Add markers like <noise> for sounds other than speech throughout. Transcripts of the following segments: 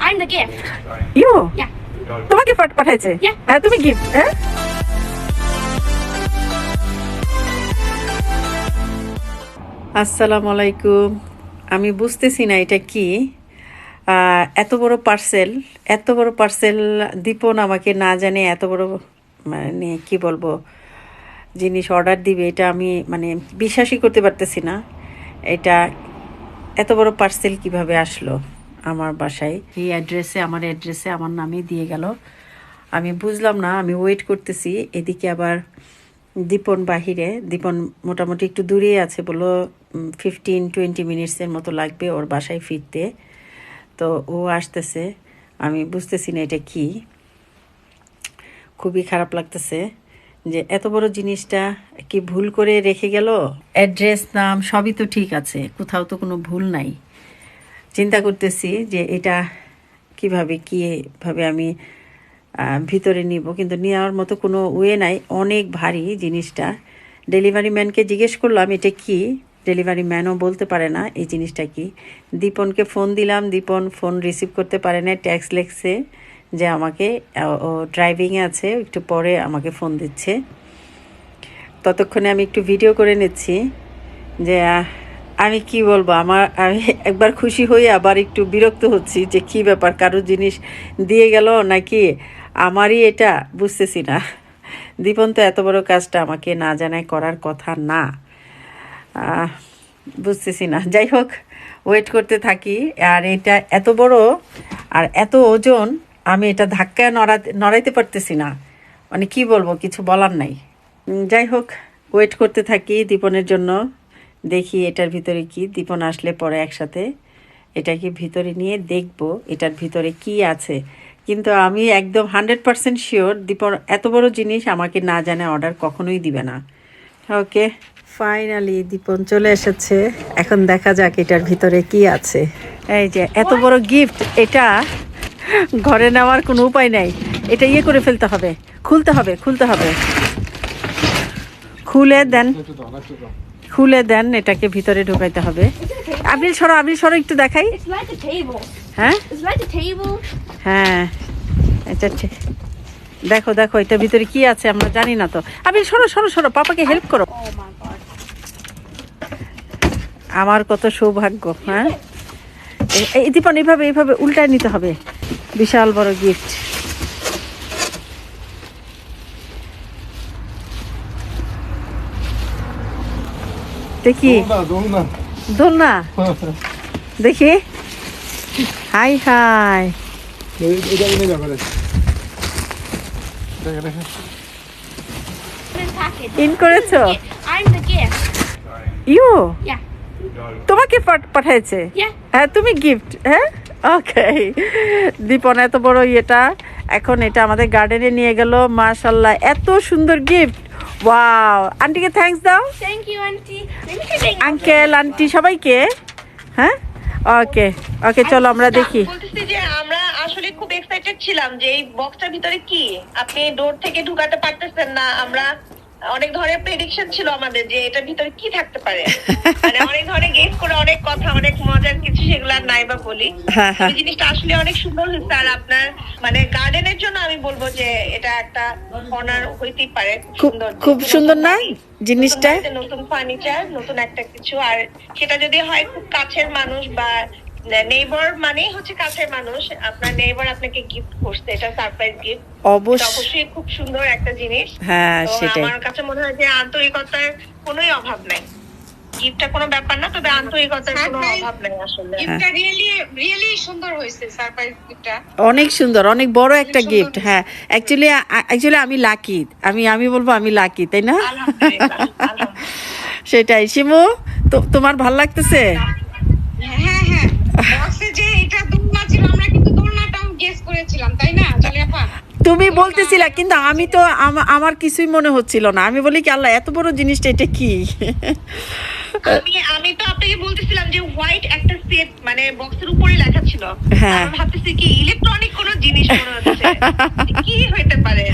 I'm the gift. You. তোমাকে পাঠ- পাঠাইছে? হ্যাঁ তুমি গিফট হ্যাঁ? আসসালামু আলাইকুম। আমি বুঝতেছি না এটা কি। এত বড় পার্সেল এত বড় পার্সেল দীপন আমাকে না জানে এত বড় মানে কি বলব জিনিস অর্ডার দিবে এটা আমি মানে বিশ্বাসই করতে পারতেছি না। এটা এত বড় পার্সেল কীভাবে আসলো? আমার বাসায়। এই অ্যাড্রেসে আমার অ্যাড্রেসে আমার নামে দিয়ে গেল। আমি বুঝলাম না, আমি ওয়েট করতেছি। এদিকে আবার দীপন বাহিরে। দীপন মোটামুটি একটু দূরেই আছে বলল ফিফটিন টোয়েন্টি মিনিটসের মতো লাগবে ওর বাসায় ফিরতে। তো ও আসতেছে। আমি বুঝতেছি না এটা কি। খুবই খারাপ লাগতেছে যে এত বড় জিনিসটা কি ভুল করে রেখে গেল? অ্যাড্রেস নাম সবই তো ঠিক আছে। কোথাও তো কোনো ভুল নাই। চিন্তা করতেছি যে এটা কীভাবে, কীভাবে আমি ভিতরে নিব। কিন্তু নেওয়ার মতো কোনো ওয়ে নাই। অনেক ভারী জিনিসটা। ডেলিভারি ম্যানকে জিজ্ঞেস করলাম, এটা কি? ডেলিভারি ম্যানও বলতে পারে না, এই জিনিসটা কি? দীপনকে ফোন দিলাম। দীপন ফোন রিসিভ করতে পারে না। ট্যাক্স লেখছে যে আমাকে ও ড্রাইভিংয়ে আছে, একটু পরে আমাকে ফোন দিচ্ছে। ততক্ষণে আমি একটু ভিডিও করে নিচ্ছি যে আমি কি বলব, আমার, আমি একবার খুশি হয়ে আবার একটু বিরক্ত হচ্ছি যে কি ব্যাপার কারও জিনিস দিয়ে গেল নাকি? আমারই এটা বুঝতেছি না। দীপন তো এত বড় কাজটা আমাকে না জানায় করার কথা না। বুঝতেছি না। যাই হোক ওয়েট করতে থাকি। আর এটা এত বড় আর এত ওজন, আমি এটা ধাক্কায় নড়াতে নড়াইতে পারতেছি না। মানে কি বলব, কিছু বলার নাই। যাই হোক ওয়েট করতে থাকি দীপনের জন্য। দেখি এটার ভিতরে কি দীপন আসলে পরে একসাথে এটাকে ভিতরে নিয়ে দেখব এটার ভিতরে কি আছে। কিন্তু আমি একদম হান্ড্রেড পারসেন্ট শিওর দীপন এত বড় জিনিস আমাকে না জানে অর্ডার কখনোই দিবে না। ওকে। ফাইনালি দীপন চলে এসেছে। এখন দেখা যাক এটার ভিতরে কি আছে। এই যে এত বড় গিফট এটা ঘরে নেওয়ার কোনো উপায় নাই। এটা ইয়ে করে ফেলতে হবে খুলতে হবে খুলতে হবে। খুলে দেন। খুলে দেন এটাকে ভিতরে ঢুকাইতে হবে। আবিল সরো আবিল সরো একটু দেখাই. হ্যাঁ? হ্যাঁ এটা ঠিক দেখো দেখো এটার ভিতরে কি আছে আমরা জানি না তো। আবিল সরো সরো সরো পাপাকে হেল্প করো। Oh. আমার কত সৌভাগ্য হ্যাঁ? এই দীপন এইভাবে এইভাবে উল্টায় নিতে হবে। বিশাল বড় গিফট দেখি। দোলনা <laughs> দেখি। Hi hi. ইন করেছ. ইউ? তোমাকে পাঠ- পাঠাইছে? হ্যাঁ তুমি গিফট হ্যাঁ? ওকে দীপন এত বড় ইয়েটা। এখন এটা আমাদের গার্ডেনে নিয়ে গেল। মাশাল্লাহ এত সুন্দর গিফট ওয়াও আন্টিকে থ্যাঙ্কস দাও। Thank you you. Uncle aunty সবাইকে? হ্যাঁ? ওকে ওকে চলো আমরা দেখি। যে আমরা আসলে খুব এক্সাইটেড ছিলাম যে এই বক্সটার ভিতরে কি? আপনি ডোর থেকে ঢুকাতে পারতেছেন না আমরা অনেক ধরনের প্রেডিকশন ছিল আমাদের যে এটার ভিতরে কি থাকতে পারে। <laughs> মানে অনেক ধরনের গেস করে অনেক কথা অনেক মজার কিছু সেগুলো আর নাই বা বলি। হ্যাঁ, হ্যাঁ। জিনিসটা আসলে অনেক সুন্দর হয়েছে। আর আপনার মানে গার্ডেনের জন্য আমি বলব যে এটা একটা অনার হইতেই পারে। খুব সুন্দর। খুব সুন্দর না জিনিসটা? নতুন ফার্নিচার নতুন একটা কিছু। আর সেটা যদি হয় খুব কাছের মানুষ বা নেইবার মানেই হচ্ছে কাছের মানুষ। আপনার নেইবার আপনাকে গিফট করছে এটা সারপ্রাইজ গিফট অবশ্যই খুব সুন্দর একটা জিনিস। হ্যাঁ সেটাই। আমার কাছে মনে হয় যে আন্তরিকতার কোনোই অভাব নাই। গিফটটা কোনো ব্যাপার না তবে আন্তরিকতার কোনো অভাব নাই আসলে। গিফটটা রিয়েলি রিয়েলি সুন্দর হয়েছে সারপ্রাইজ গিফটটা অনেক সুন্দর অনেক বড় একটা গিফট হ্যাঁ। অ্যাকচুয়ালি অ্যাকচুয়ালি আমি লাকি আমি আমি বলব আমি লাকি তাই না। <laughs> সেটাই। শিমু তো তোমার ভালো লাগতেছে? হ্যাঁ যে এটা দোলনা ছিল আমরা কিন্তু দোলনাটাও গেস করেছিলাম তাই না চলে তুমি বলতেছিলা কিন্তু আমি তো আমার কিছুই মনে হচ্ছিল না। আমি বলি কি আল্লাহ এত বড় জিনিসটা এটা কি? আমি আমি তো আপনাকে বলতেছিলাম যে হোয়াইট একটা সেট মানে বক্সের উপরে লেখা ছিল। হ্যাঁ। আমি ভাবতেছি কি ইলেকট্রনিক কোনো জিনিস মনে হচ্ছে। কি হইতে পারে?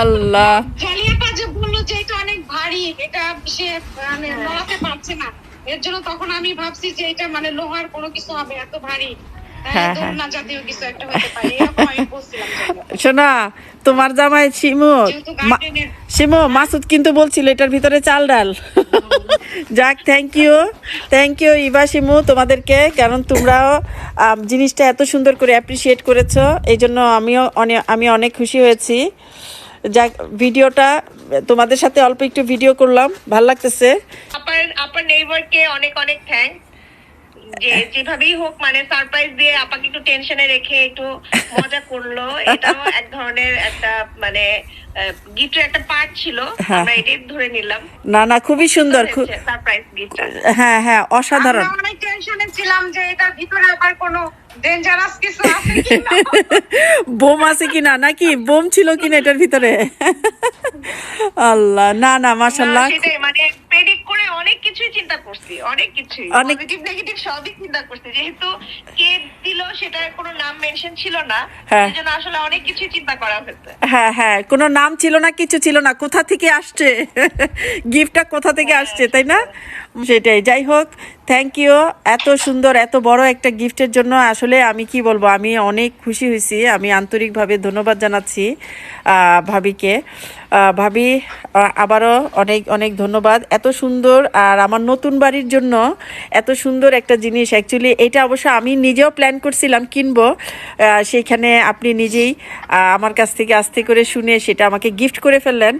আল্লাহ। জালি আপা যে বলল যে এটা অনেক ভারী এটা সে মানে নড়াতে পারছে না। এর জন্য তখন আমি ভাবছি যে এটা মানে লোহার কোনো কিছু হবে এত ভারী। হ্যাঁ, হ্যাঁ। শোনা তোমার জামাই শিমু শিমু মাসুদ কিন্তু বলছিল এটার ভিতরে চাল ডাল। যাক থ্যাংক ইউ থ্যাংক ইউ ইবা শিমু তোমাদেরকে কারণ তোমরাও জিনিসটা এত সুন্দর করে অ্যাপ্রিসিয়েট করেছ এই জন্য আমিও অনেক আমি অনেক খুশি হয়েছি। যাক ভিডিওটা তোমাদের সাথে অল্প একটু ভিডিও করলাম। ভালো লাগতেছে। আপার আপার নেইবারকে অনেক অনেক থ্যাঙ্ক যে যেভাবেই হোক মানে সারপ্রাইজ দিয়ে আপাকে একটু টেনশনে রেখে একটু মজা করল। <laughs> এটাও এক ধরনের একটা মানে গিফটের একটা পার্ট ছিল। হ্যাঁ। আমরা এটাই ধরে নিলাম। না না খুবই সুন্দর খুব সারপ্রাইজ গিফটটা হ্যাঁ হ্যাঁ অসাধারণ। টেনশনে ছিলাম যে এটার ভিতরে আবার কোনো ডেঞ্জারাস কিছু আছে কিনা? বোম আছে কিনা? নাকি বোম ছিল কিনা এটার ভিতরে? আল্লাহ না না মাশাল্লাহ সেটাই মানে প্রেডিক্ট করে অনেক কিছুই চিন্তা করছি অনেক কিছুই। অনেক- পজিটিভ নেগেটিভ সবই চিন্তা করছি। যেহেতু কে দিল সেটার কোনো নাম মেনশন ছিল না হ্যাঁ। সেজন্য আসলে অনেক কিছুই চিন্তা করা হয়েছে। হ্যাঁ হ্যাঁ কোনো নাম ছিল না কিছু ছিল না কোথা থেকে আসছে? <laughs> গিফটটা কোথা থেকে আসছে তাই না? সেটাই যাই হোক থ্যাংক ইউ এত সুন্দর, এত বড় একটা গিফটের জন্য আসলে আমি কি বলব, আমি অনেক খুশি হয়েছি। আমি আন্তরিকভাবে ধন্যবাদ জানাচ্ছি ভাবিকে। ভাবি আবারও অনেক অনেক ধন্যবাদ। এত সুন্দর আর আমার নতুন বাড়ির জন্য এত সুন্দর একটা জিনিস। অ্যাকচুয়ালি এটা অবশ্য আমি নিজেও প্ল্যান করছিলাম কিনবো। সেইখানে আপনি নিজেই আমার কাছ থেকে আস্তে করে শুনে সেটা আমাকে গিফট করে ফেললেন।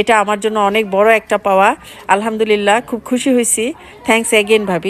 এটা আমার জন্য অনেক বড় একটা পাওয়া। আলহামদুলিল্লাহ, খুব খুশি হয়েছি। থ্যাঙ্কস এগেন ভাবি।